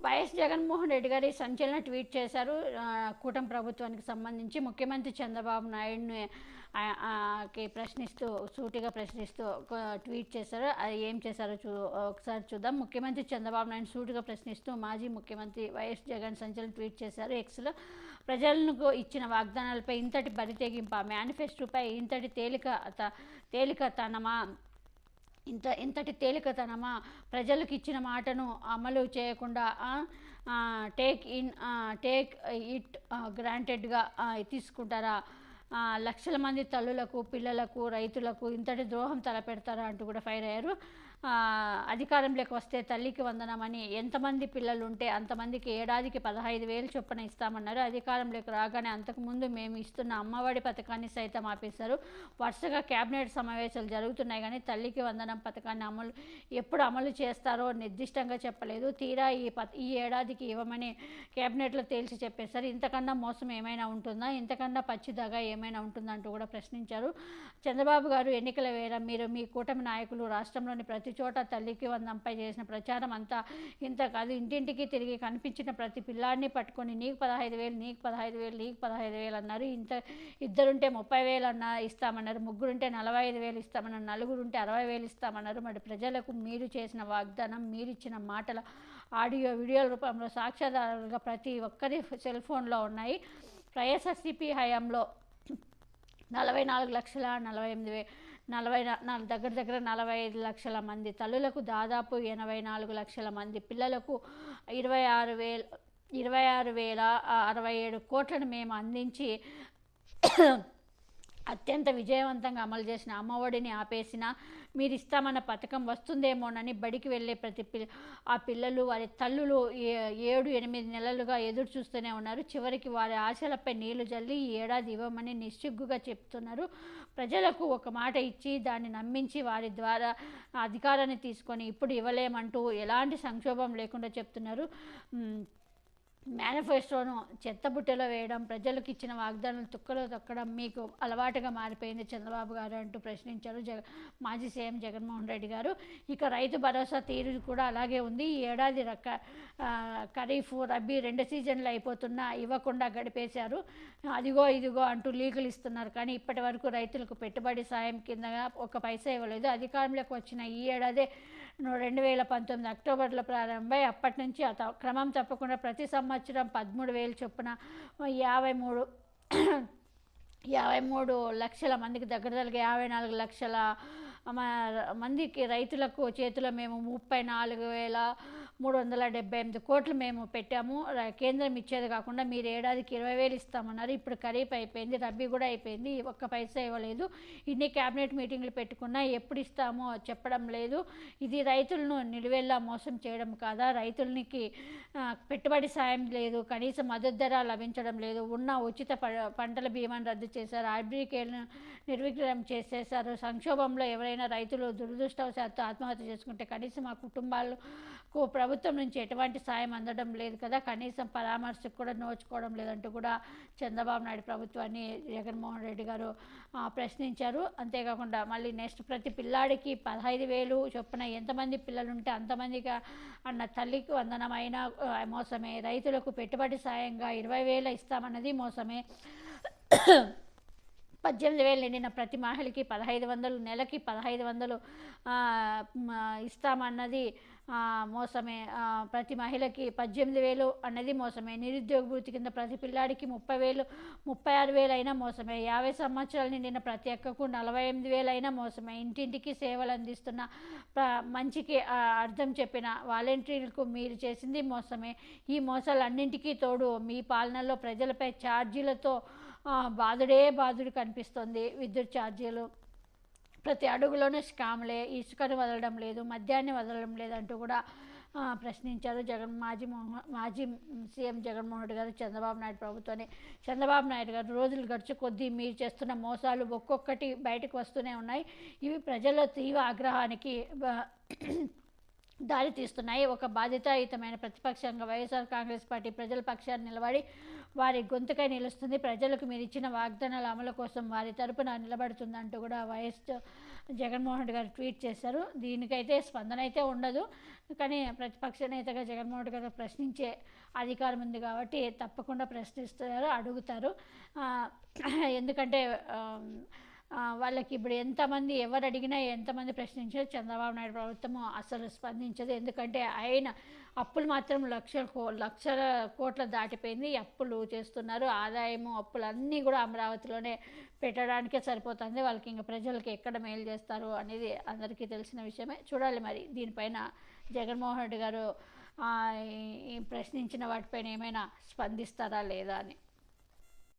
YS Jaganmohan Reddy గారి సంచలన tweet చేశారు. ఆ, కూటమి ప్రభుత్వానికి సంబంధించి ముఖ్యమంత్రి చంద్రబాబు నాయుడుని కి ప్రశ్నిస్తూ సూటిగా ప్రశ్నిస్తూ ట్వీట్ చేశారు. అది ఏం చేశారో చూ ఒకసారి చూద్దాం. ముఖ్యమంత్రి చంద్రబాబు నాయుడు సూటిగా ప్రశ్నిస్తూ మాజీ ముఖ్యమంత్రి వైఎస్ జగన్ సంచలన ట్వీట్ చేశారు. ఎక్స్లో ప్రజలకు ఇచ్చిన వాగ్దానాలపై ఇంతటి బరితెగింప మేనిఫెస్టోపై ఇంతటి తేలిక త- తేలికతనమా ఇంత ఇంతటి తేలికతనమా? ప్రజలకు ఇచ్చిన మాటను అమలు చేయకుండా టేక్ ఇన్ టేక్ ఇట్ గ్రాంటెడ్గా తీసుకుంటారా? లక్షల మంది తల్లులకు పిల్లలకు రైతులకు ఇంతటి ద్రోహం తలపెడతారా అంటూ కూడా ఫైర్ అయ్యారు. అధికారంలోకి వస్తే తల్లికి వందనమని ఎంతమంది పిల్లలు ఉంటే అంతమందికి ఏడాదికి పదహైదు వేలు చొప్పున ఇస్తామన్నారు. అధికారంలోకి రాగానే అంతకుముందు మేము ఇస్తున్న అమ్మఒడి పథకాన్ని సైతం ఆపేశారు. వరుసగా కేబినెట్ సమావేశాలు జరుగుతున్నాయి కానీ తల్లికి వందనం పథకాన్ని అమలు ఎప్పుడు అమలు చేస్తారో నిర్దిష్టంగా చెప్పలేదు. తీరా ఈ ప ఈ ఏడాదికి ఇవ్వమని కేబినెట్లో తేల్చి చెప్పేశారు. ఇంతకన్నా మోసం ఏమైనా ఉంటుందా? ఇంతకన్నా పచ్చిదగా ఏమైనా ఉంటుందా అంటూ కూడా ప్రశ్నించారు. చంద్రబాబు గారు ఎన్నికల వేళ మీరు మీ కూటమి నాయకులు రాష్ట్రంలోని ప్రతి ప్రతి చోట తల్లికి వందంపై చేసిన ప్రచారం అంతా ఇంత కాదు. ఇంటింటికి తిరిగి కనిపించిన ప్రతి పిల్లాడిని పట్టుకొని నీకు పదహైదు వేలు నీకు పదహైదు వేలు నీకు పదహైదు వేలు అన్నారు. ఇంత ఇద్దరుంటే ముప్పై వేలు అన్న ఇస్తామన్నారు. ముగ్గురుంటే నలభై ఐదు వేలు ఇస్తామన్నారు. నలుగురుంటే అరవై వేలు ఇస్తామన్నారు. మరి ప్రజలకు మీరు చేసిన వాగ్దానం మీరిచ్చిన మాటల ఆడియో వీడియోల రూపంలో సాక్ష్యాధారాలుగా ప్రతి ఒక్కరి సెల్ ఫోన్లో ఉన్నాయి. వైఎస్ఆర్సీపీ హయాంలో నలభై నాలుగు లక్షల నలభై ఎనిమిది వే నలభై నా- దగ్గర దగ్గర నలభై ఐదు లక్షల మంది తల్లులకు దాదాపు ఎనభై నాలుగు లక్షల మంది పిల్లలకు ఇరవై ఆరు వేల ఇరవై ఆరు వేల అరవై ఏడు కోట్లను మేము అందించి అత్యంత విజయవంతంగా అమలు చేసిన అమ్మఒడిని ఆపేసిన మీరు ఇస్తామన్న పథకం వస్తుందేమోనని బడికి వెళ్ళే ప్రతి పిల్ల ఆ పిల్లలు వారి తల్లులు ఏ- ఏడు ఎనిమిది నెలలుగా ఎదురు చూస్తూనే ఉన్నారు. చివరికి వారి ఆశలపై నీళ్ళు జల్లి ఈ ఏడాది ఇవ్వమని నిస్సిగ్గుగా చెప్తున్నారు. ప్రజలకు ఒక మాట ఇచ్చి దాన్ని నమ్మించి వారి ద్వారా అధికారాన్ని తీసుకొని ఇప్పుడు ఇవ్వలేమంటూ ఎలాంటి సంక్షోభం లేకుండా చెప్తున్నారు. మేనిఫెస్టోను చెత్తబుట్టలో వేయడం ప్రజలకు ఇచ్చిన వాగ్దానాలు తుక్కలో తొక్కడం మీకు అలవాటుగా మారిపోయింది చంద్రబాబు గారు అంటూ ప్రశ్నించారు జగ మాజీ సీఎం జగన్మోహన్ రెడ్డి గారు. ఇక రైతు భరోసా తీరు కూడా అలాగే ఉంది. ఈ ఏడాది రక ఖరీఫ్ రబీ రెండు సీజన్లు అయిపోతున్నా ఇవ్వకుండా గడిపేశారు. అదిగో ఇదిగో అంటూ లీకులు ఇస్తున్నారు. కానీ ఇప్పటి వరకు రైతులకు పెట్టుబడి సాయం కింద ఒక పైసా ఇవ్వలేదు. అధికారంలోకి వచ్చిన ఈ ఏడాదే రెండు వేల పంతొమ్మిది అక్టోబర్లో ప్రారంభమై అప్పటి నుంచి క్రమం తప్పకుండా ప్రతి సంవత్సరం పదమూడు వేలు చొప్పున యాభై మూడు యాభై మూడు లక్షల మందికి దగ్గర దగ్గర యాభై నాలుగు లక్షల మందికి రైతులకు చేతిలో మేము ముప్పై నాలుగు వేల మూడు వందల డెబ్బై ఎనిమిది కోట్లు మేము పెట్టాము. కేంద్రం ఇచ్చేది కాకుండా మీరు ఏడాదికి ఇరవై వేలు ఇస్తామన్నారు. ఇప్పుడు ఖరీఫ్ అయిపోయింది రబ్బీ కూడా అయిపోయింది. ఒక్క పైసా ఇవ్వలేదు. ఇన్ని క్యాబినెట్ మీటింగ్లు పెట్టుకున్నా ఎప్పుడు ఇస్తామో చెప్పడం లేదు. ఇది రైతులను నిలువెల్లా మోసం చేయడం కాదా? రైతులకి పెట్టుబడి సాయం లేదు. కనీస మద్దతు ధర లభించడం లేదు. ఉన్న ఉచిత ప- పంటల బీమాను రద్దు చేశారు. హైబ్రికేలను నిర్విక్రయం చేసేశారు. సంక్షోభంలో ఎవరైనా రైతులు దురదృష్టవశాత్తు ఆత్మహత్య చేసుకుంటే కనీసం ఆ కుటుంబాలకు ప్రభుత్వం నుంచి ఎటువంటి సాయం అందడం లేదు కదా. కనీసం పరామర్శకు కూడా నోచుకోవడం లేదంటూ కూడా చంద్రబాబు నాయుడు ప్రభుత్వాన్ని జగన్మోహన్ రెడ్డి గారు ప్రశ్నించారు. అంతేకాకుండా మళ్ళీ నెక్స్ట్ ప్రతి పిల్లాడికి పదహైదు వేలు చొప్పున ఎంతమంది పిల్లలు ఉంటే అంతమందిగా అన్న తల్లికి వందనమైన మోసమే. రైతులకు పెట్టుబడి సాయంగా ఇరవై వేలు ఇస్తామన్నది మోసమే. పద్దెనిమిది వేలు నిండిన ప్రతి మహిళకి పదహైదు వందలు నెలకి పదహైదు వందలు ఇస్తామన్నది మోసమే. ప్రతి మహిళకి పద్దెనిమిది వేలు అన్నది మోసమే. నిరుద్యోగ భృతి కింద ప్రతి పిల్లాడికి ముప్పై వేలు ముప్పై ఆరు వేలు అయినా మోసమే. యాభై సంవత్సరాలు నిండిన ప్రతి అక్కకు నలభై ఎనిమిది వేలు అయినా మోసమే. ఇంటింటికి సేవలు అందిస్తున్న మంచికి అర్థం చెప్పిన వాలంటీర్లకు మీరు చేసింది మోసమే. ఈ మోసాలన్నింటికీ తోడు మీ పాలనలో ప్రజలపై ఛార్జీలతో బాధుడే బాధుడు కనిపిస్తుంది. విద్యుత్ ఛార్జీలు ప్రతి అడుగులోనూ స్కామ్లే. ఇసుకను వదలడం లేదు మద్యాన్ని వదలడం లేదంటూ కూడా ప్రశ్నించారు జగన్ మాజీ మోహన్ మాజీ సీఎం జగన్మోహన్ రెడ్డి గారు చంద్రబాబు నాయుడు ప్రభుత్వాన్ని. చంద్రబాబు నాయుడు గారు రోజులు గడిచి కొద్దీ మీరు చేస్తున్న మోసాలు ఒక్కొక్కటి బయటకు వస్తూనే ఉన్నాయి. ఇవి ప్రజల తీవ్ర ఆగ్రహానికి దారితీస్తున్నాయి ఒక బాధ్యతాయుతమైన ప్రతిపక్షంగా వైఎస్ఆర్ కాంగ్రెస్ పార్టీ ప్రజల పక్షాన్ని నిలబడి వారి గొంతుకై నిలుస్తుంది. ప్రజలకు మీరు ఇచ్చిన వాగ్దానాల అమలు కోసం వారి తరపున నిలబడుతుందంటూ కూడా వైఎస్ జగన్మోహన్ రెడ్డి గారు ట్వీట్ చేశారు. దీనికైతే స్పందన అయితే ఉండదు. కానీ ప్రతిపక్ష నేతగా జగన్మోహన్ రెడ్డి గారు ప్రశ్నించే అధికారం ఉంది కాబట్టి తప్పకుండా ప్రశ్నిస్తారు అడుగుతారు. ఎందుకంటే వాళ్ళకి ఇప్పుడు ఎంతమంది ఎవరు అడిగినా ఎంతమంది ప్రశ్నించారు చంద్రబాబు నాయుడు ప్రభుత్వం అసలు స్పందించదు. ఎందుకంటే ఆయన అప్పులు మాత్రం లక్షల కో లక్షల కోట్ల దాటిపోయింది. అప్పులు చేస్తున్నారు. ఆదాయము అప్పులు అన్నీ కూడా అమరావతిలోనే పెట్టడానికే సరిపోతుంది. వాళ్ళకి ఇంకా ప్రజలకి ఎక్కడ మేలు చేస్తారు అనేది అందరికీ తెలిసిన విషయమే. చూడాలి మరి దీనిపైన జగన్మోహన్ రెడ్డి గారు ప్రశ్నించిన వాటిపైన ఏమైనా స్పందిస్తారా లేదా అని.